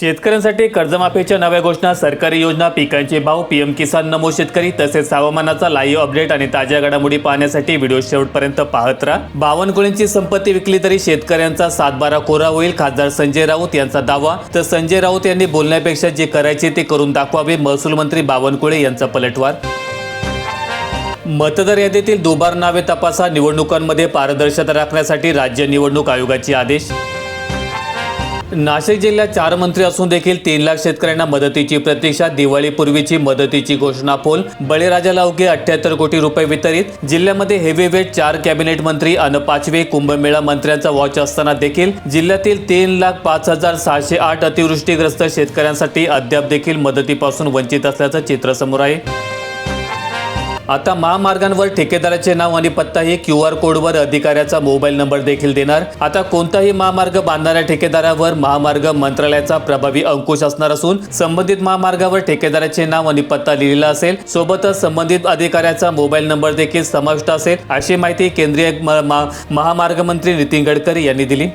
शेतकऱ्यांसाठी कर्जमाफीच्या नव्या घोषणा सरकारी योजना पिकांचे भाव पीएम किसान नमो शेतकरी तसेच हवामानाचा लाईव्ह अपडेट आणि ताज्या घडामोडी पाहण्यासाठी व्हिडिओ शेवटपर्यंत पाहत राहा. बावनकुळींची संपत्ती विकली तरी शेतकऱ्यांचा सातबारा कोरा होईल खासदार संजय राऊत यांचा दावा. तर संजय राऊत यांनी बोलण्यापेक्षा जे करायचे ते करून दाखवावे महसूल मंत्री बावनकुळे यांचा पलटवार. मतदार यादीतील दुबार नावे तपासा निवडणुकांमध्ये पारदर्शकता राखण्यासाठी राज्य निवडणूक आयोगाचे आदेश. नाशिक जिल्ह्यात चार मंत्री असून देखील तीन लाख शेतकऱ्यांना मदतीची प्रतीक्षा दिवाळीपूर्वीची मदतीची घोषणा पोल बळीराजा लावके अठ्याहत्तर कोटी रुपये वितरित. जिल्ह्यामध्ये हेवीवेट चार कॅबिनेट मंत्री अन पाचवे कुंभमेळा मंत्र्यांचा वॉच असताना देखील जिल्ह्यातील तीन लाख पाच हजार सहाशे आठ अतिवृष्टीग्रस्त शेतकऱ्यांसाठी अद्याप देखील मदतीपासून वंचित असल्याचं चित्र समोर आहे. आता महामार्गांवर ठेकेदाराचे नाव आणि पत्ता हे क्यू आर कोडवर अधिकाऱ्याचा मोबाईल नंबर देखील देणार. आता कोणताही महामार्ग बांधणाऱ्या ठेकेदारावर महामार्ग मंत्रालयाचा प्रभावी अंकुश असणार असून संबंधित महामार्गावर ठेकेदाराचे नाव आणि पत्ता लिहिलेला असेल सोबतच संबंधित अधिकाऱ्याचा मोबाईल नंबर देखील समाविष्ट असेल अशी माहिती केंद्रीय महामार्ग मंत्री नितीन गडकरी यांनी दिली.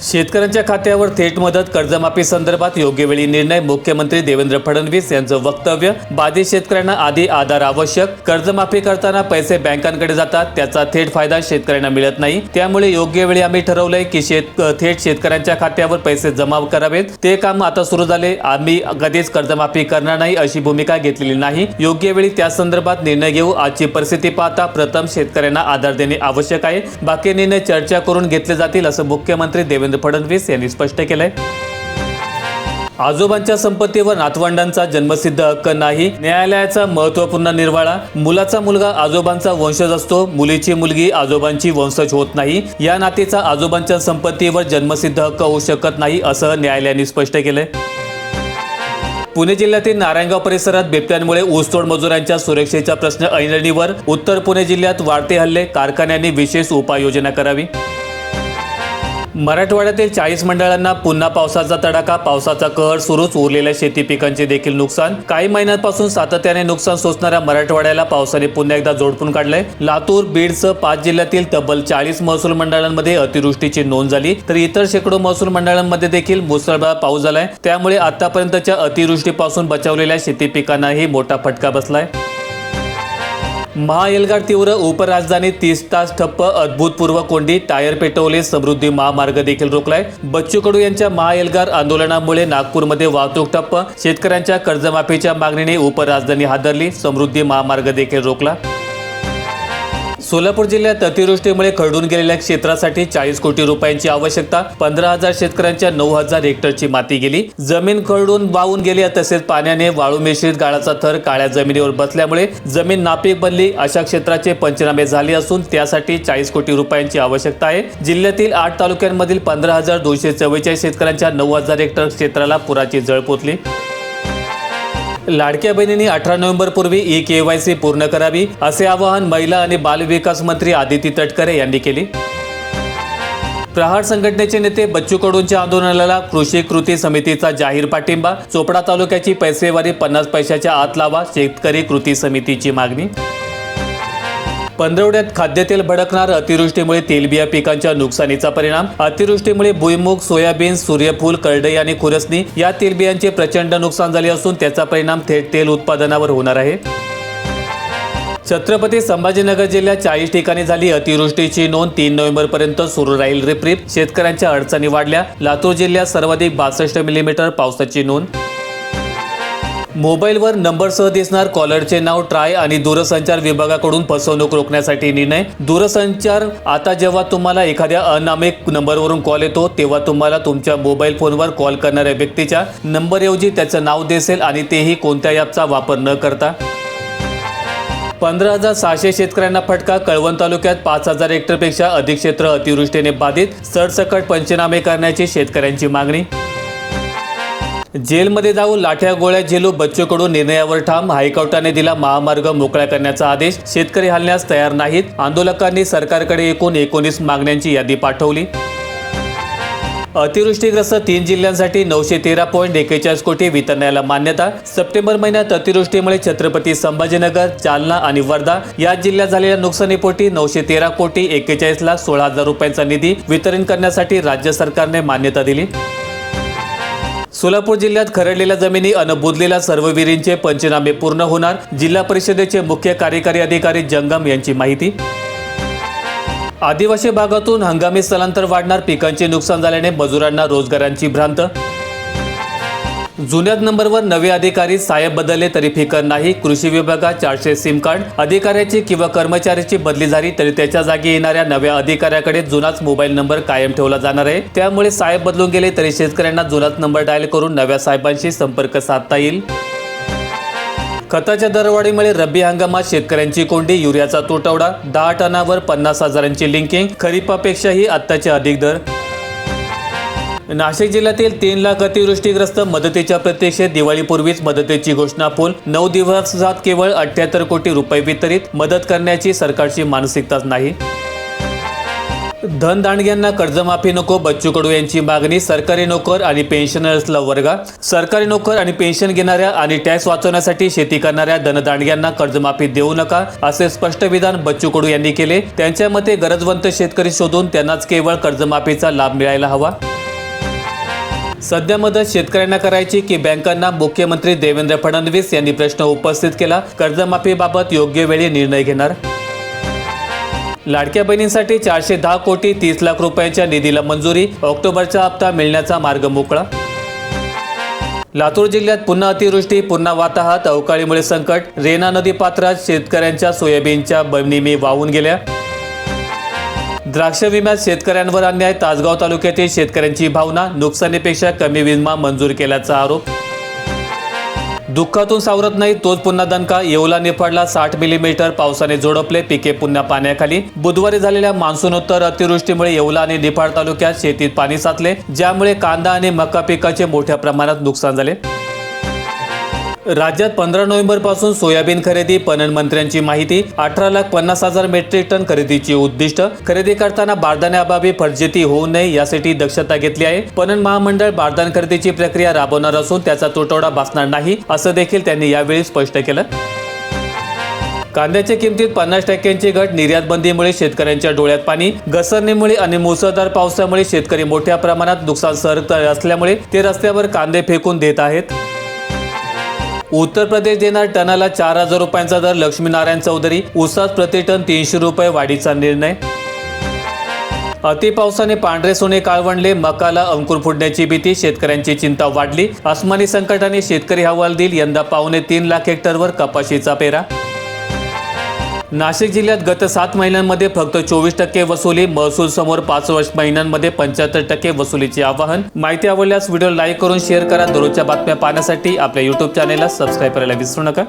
शेतकऱ्यांच्या खात्यावर थेट मदत कर्जमाफी संदर्भात योग्य वेळी निर्णय मुख्यमंत्री देवेंद्र फडणवीस यांचं वक्तव्य बाधित शेतकऱ्यांना आधी आधार आवश्यक कर्जमाफी करताना पैसे बँकांकडे जातात त्याचा थेट फायदा शेतकऱ्यांना मिळत नाही. त्यामुळे योग्य वेळी आम्ही ठरवलंय की शेत थेट शेतकऱ्यांच्या खात्यावर पैसे जमा करावेत. ते काम आता सुरू झाले. आम्ही कधीच कर्जमाफी करणार नाही अशी भूमिका घेतलेली नाही. योग्य वेळी त्या संदर्भात निर्णय घेऊ आजची परिस्थिती पाहता प्रथम शेतकऱ्यांना आधार देणे आवश्यक आहे. बाकी निर्णय चर्चा करून घेतले जातील असं मुख्यमंत्री देवेंद्र देवेंद्र फडणवीस यांनी स्पष्ट केलंय. आजोबांच्या संपत्तीवर नातवंडांचा जन्मसिद्ध हक्क नाही न्यायालयाचा महत्त्वपूर्ण निर्वाळा मुलाचा मुलगा आजोबांचा वंशज असतो मुलीची मुलगी आजोबांची वंशज होत नाही या नातेचा आजोबांच्या संपत्तीवर जन्मसिद्ध हक्क होऊ शकत नाही असं न्यायालयाने स्पष्ट केलंय. पुणे जिल्ह्यातील नारायणगाव परिसरात बिबट्यांमुळे ऊसतोड मजुरांच्या सुरक्षेचा प्रश्न ऐरणीवर उत्तर पुणे जिल्ह्यात वाढते हल्ले कारखान्यांनी विशेष उपाययोजना करावी. मराठवाड्यातील चाळीस मंडळांना पुन्हा पावसाचा तडाखा पावसाचा कहर सुरूच. उरलेल्या शेती पिकांचे देखील नुकसान. काही महिन्यांपासून सातत्याने नुकसान सोसणाऱ्या मराठवाड्याला पावसाने पुन्हा एकदा जोडपून काढलंय. लातूर बीडसह पाच जिल्ह्यातील तब्बल चाळीस महसूल मंडळांमध्ये अतिवृष्टीची नोंद झाली. तर इतर शेकडो महसूल मंडळांमध्ये देखील मुसळधार पाऊस झालाय. त्यामुळे आतापर्यंतच्या अतिवृष्टीपासून बचावलेल्या शेती पिकांनाही मोठा फटका बसलाय. महाएलगाड तीव्र उपराजधानी तीस तास ठप्प अद्भुतपूर्व कोंडी टायर पेटवले समृद्धी महामार्ग देखील रोखलाय. बच्चू कडू यांच्या महाएलगार आंदोलनामुळे नागपूरमध्ये वाहतूक ठप्प. शेतकऱ्यांच्या कर्जमाफीच्या मागणीने उपराजधानी हादरली समृद्धी महामार्ग देखील रोखला. सोलापूर जिल्ह्यात अतिवृष्टीमुळे खरडून गेलेल्या क्षेत्रासाठी चाळीस कोटी रुपयांची आवश्यकता पंधरा हजार शेतकऱ्यांच्या नऊ हजार हेक्टरची माती गेली. जमीन खरडून वाहून गेली तसेच पाण्याने वाळू मिश्रित गाळाचा थर काळ्या जमिनीवर बसल्यामुळे जमीन नापीक बनली. अशा क्षेत्राचे पंचनामे झाले असून त्यासाठी चाळीस कोटी रुपयांची आवश्यकता आहे. जिल्ह्यातील आठ तालुक्यांमधील पंधरा हजार दोनशे चव्वेचाळीस शेतकऱ्यांच्या नऊ हजार हेक्टर क्षेत्राला पुराची जळ पोचली. लाडक्या बहिणींनी अठरा नोव्हेंबरपूर्वी ई के वाय सी पूर्ण करावी असे आवाहन महिला आणि बालविकास मंत्री आदिती तटकरे यांनी केले. प्रहार संघटनेचे नेते बच्चू कडूंच्या आंदोलनाला कृषी कृती समितीचा जाहीर पाठिंबा चोपडा तालुक्याची पैसेवारी पन्नास पैशाच्या आत लावा शेतकरी कृती समितीची मागणी. पंधरवड्यात खाद्यतेल भडकणार अतिवृष्टीमुळे तेलबिया पिकांच्या नुकसानीचा परिणाम अतिवृष्टीमुळे भुईमुग सोयाबीन सूर्यफूल करडई आणि खुरसणी या तेलबियांचे प्रचंड नुकसान झाले असून त्याचा परिणाम थेट तेल उत्पादनावर होणार आहे. छत्रपती संभाजीनगर जिल्ह्यात चाळीस ठिकाणी झाली अतिवृष्टीची नोंद. तीन नोव्हेंबर पर्यंत सुरू राहील रिप्रिप. शेतकऱ्यांच्या अडचणी वाढल्या. लातूर जिल्ह्यात सर्वाधिक बासष्ट मिलीमीटर पावसाची नोंद. मोबाईलवर नंबरसह दिसणार कॉलरचे नाव ट्राय आणि दूरसंचार विभागाकडून फसवणूक रोखण्यासाठी निर्णय. दूरसंचार आता जेव्हा तुम्हाला एखाद्या अनामिक नंबरवरून कॉल येतो तेव्हा तुम्हाला तुमच्या मोबाईल फोनवर कॉल करणाऱ्या व्यक्तीच्या नंबरऐवजी त्याचं नाव दिसेल आणि तेही कोणत्या ॲपचा वापर न करता. पंधरा हजार सहाशे शेतकऱ्यांना फटका कळवण तालुक्यात पाच हजार हेक्टरपेक्षा अधिक क्षेत्र अतिवृष्टीने बाधित सरसकट पंचनामे करण्याची शेतकऱ्यांची मागणी. जेलमध्ये जाऊ लाठ्या गोळ्या झेलू बच्चूकडून निर्णयावर ठाम. हायकोर्टाने दिला महामार्ग मोकळा करण्याचा आदेश. शेतकरी हलण्यास तयार नाहीत. आंदोलकांनी सरकारकडे एकूण एकोणीस मागण्यांची यादी पाठवली. अतिवृष्टीग्रस्त तीन जिल्ह्यांसाठी नऊशे तेरा पॉईंट एक्केचाळीस कोटी वितरणाला मान्यता. सप्टेंबर महिन्यात अतिवृष्टीमुळे छत्रपती संभाजीनगर जालना आणि वर्धा या जिल्ह्यात झालेल्या नुकसानीपोटी नऊशे तेरा कोटी एक्केचाळीस लाख सोळा हजार रुपयांचा निधी वितरण करण्यासाठी राज्य सरकारने मान्यता दिली. सोलापूर जिल्ह्यात खरडलेल्या जमिनी अन बुदलेल्या सर्व विहिरींचे पंचनामे पूर्ण होणार. जिल्हा परिषदेचे मुख्य कार्यकारी अधिकारी जंगम यांची माहिती. आदिवासी भागातून हंगामी स्थलांतर वाढणार पिकांचे नुकसान झाल्याने मजुरांना रोजगारांची भ्रांत. जुन्याच नंबरवर नवे अधिकारी साहेब बदलले तरी फिकर नाही. कृषी विभागात चारशे सिम कार्ड अधिकाऱ्याची किंवा कर्मचाऱ्याची बदली झाली तरी त्याच्या जागी येणाऱ्या नव्या अधिकाऱ्याकडे जुनाच मोबाईल नंबर कायम ठेवला जाणार आहे. त्यामुळे साहेब बदलून गेले तरी शेतकऱ्यांना जुनाच नंबर डायल करून नव्या साहेबांशी संपर्क साधता येईल. खताच्या दरवाढीमुळे रब्बी हंगामात शेतकऱ्यांची कोंडी युरियाचा तुटवडा दहा टनावर पन्नास हजारांची लिंकिंग खरीपापेक्षाही आत्ताचे अधिक दर नाशिक जिल्ह्यातील तीन लाख अतिवृष्टीग्रस्त मदतीच्या प्रतीक्षेत दिवाळीपूर्वीच मदतीची घोषणा पूल नऊ दिवसात केवळ अठ्याहत्तर कोटी रुपये वितरित मदत करण्याची सरकारची मानसिकताच नाही. धनदांडग्यांना कर्जमाफी नको बच्चू कडू यांची मागणी सरकारी नोकर आणि पेन्शनर्सला वर्गा. सरकारी नोकर आणि पेन्शन घेणाऱ्या आणि टॅक्स वाचवण्यासाठी शेती करणाऱ्या धनदांडग्यांना कर्जमाफी देऊ नका असे स्पष्ट विधान बच्चू कडू यांनी केले. त्यांच्या मते गरजवंत शेतकरी शोधून त्यांनाच केवळ कर्जमाफीचा लाभ मिळायला हवा. सध्या मदत शेतकऱ्यांना करायची की बँकांना मुख्यमंत्री देवेंद्र फडणवीस यांनी प्रश्न उपस्थित केला. कर्जमाफीबाबत योग्य वेळी निर्णय घेणार. लाडक्या बहिणींसाठी चारशे दहा कोटी तीस लाख रुपयांच्या निधीला मंजुरी. ऑक्टोबरचा हप्ता मिळण्याचा मार्ग मोकळा. लातूर जिल्ह्यात पुन्हा अतिवृष्टी पुन्हा वाताहत अवकाळीमुळे संकट. रेना नदी पात्रात शेतकऱ्यांच्या सोयाबीनच्या बनिमी वाहून गेल्या. द्राक्ष विम्यात शेतकऱ्यांवर अन्याय तासगाव तालुक्यातील शेतकऱ्यांची भावना नुकसानीपेक्षा कमी विमा मंजूर केल्याचा आरोप. दुःखातून सावरत नाही तोच पुन्हा दणका. येवला निफाडला साठ मिलीमीटर पावसाने जोडपले पिके पुन्हा पाण्याखाली. बुधवारी झालेल्या मान्सूनोत्तर अतिवृष्टीमुळे येवला आणि निफाड तालुक्यात शेतीत पाणी साचले ज्यामुळे कांदा आणि मका पिकाचे मोठ्या प्रमाणात नुकसान झाले. राज्यात पंधरा नोव्हेंबरपासून सोयाबीन खरेदी पणन मंत्र्यांची माहिती अठरा लाख पन्नास हजार मेट्रिक टन खरेदीची उद्दिष्ट खरेदी करताना बारदाण्याअभावी फर्जेती होऊ नये यासाठी दक्षता घेतली आहे. पणन महामंडळ बारदान खरेदीची प्रक्रिया राबवणार असून त्याचा तुटवडा भासणार नाही असं देखील त्यांनी यावेळी स्पष्ट केलं. कांद्याच्या किमतीत पन्नास टक्क्यांची घट निर्यात बंदीमुळे शेतकऱ्यांच्या डोळ्यात पाणी घसरणीमुळे आणि मुसळधार पावसामुळे शेतकरी मोठ्या प्रमाणात नुकसान सहन असल्यामुळे ते रस्त्यावर कांदे फेकून देत आहेत. उत्तर प्रदेश देणार टनाला चार हजार रुपयांचा दर लक्ष्मीनारायण चौधरी उसात प्रति टन तीनशे रुपये वाढीचा निर्णय. अतिपावसाने पांढरे सोने काळवंडले मकाला अंकुर फुटण्याची भीती शेतकऱ्यांची चिंता वाढली. अस्मानी संकटाने शेतकरी हवालदिल यंदा पावणे तीन लाख हेक्टरवर कपाशीचा पेरा. नाशिक जिल्ह्यात गत सात महिन्यांमध्ये फक्त चोवीस टक्के वसुली महसूल समोर पाच वर्ष महिन्यांमध्ये पंच्याहत्तर टक्के वसुलीचे आवाहन. माहिती आवडल्यास व्हिडिओ लाईक करून शेअर करा. दररोजच्या बातम्या पाहण्यासाठी आपल्या युट्यूब चॅनेलला सबस्क्राईब करायला विसरू नका.